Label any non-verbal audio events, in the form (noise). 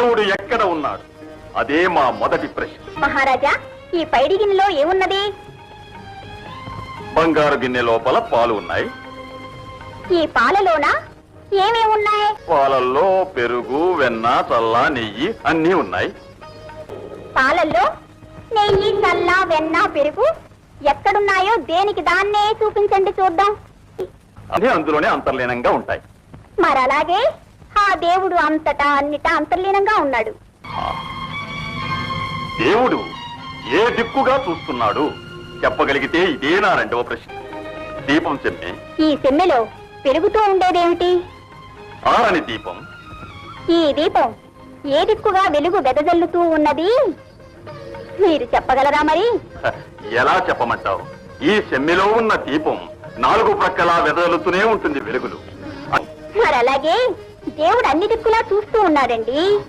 దేవుడు ఎక్కడ ఉన్నాడు? అదే మా మొదటి ప్రశ్న. మహారాజా ఈ పైడి గిన్నెలో ఏమున్నది? బంగారు గిన్నె లోపల పాలు ఉన్నాయి. ఈ పాలలోన ఏమేమున్నాయి పాలల్లో పెరుగు వెన్న చల్ల నెయ్యి అన్నీ ఉన్నాయి. పాలల్లో నెయ్యి చల్ల వెన్న పెరుగు ఎక్కడున్నాయో దేనికి దాన్నే చూపించండి చూద్దాం. అదే అందులోనే అంతర్లీనంగా ఉంటాయి. మరలాగే దేవుడు అంతటా అన్నిటా అంతర్లీనంగా ఉన్నాడు. దేవుడు ఏ దిక్కుగా చూస్తున్నాడు? చెప్పగలిగితే ఇదే నా రెండవ ప్రశ్న. దీపం చెమ్మె. ఈ సెమ్మెలో పెరుగుతూ ఉండేదేమిటి? ఆరని దీపం. ఈ దీపం ఏ దిక్కుగా వెలుగు వెదజల్లుతూ ఉన్నది? మీరు చెప్పగలరా మరి? (laughs) ఎలా చెప్పమంటావు? ఈ సెమ్మెలో ఉన్న దీపం నాలుగు ప్రక్కలా వెదలుతూనే ఉంటుంది వెలుగులు. మరలాగే దేవుడు అన్ని దిక్కులా చూస్తూ ఉన్నాడండి.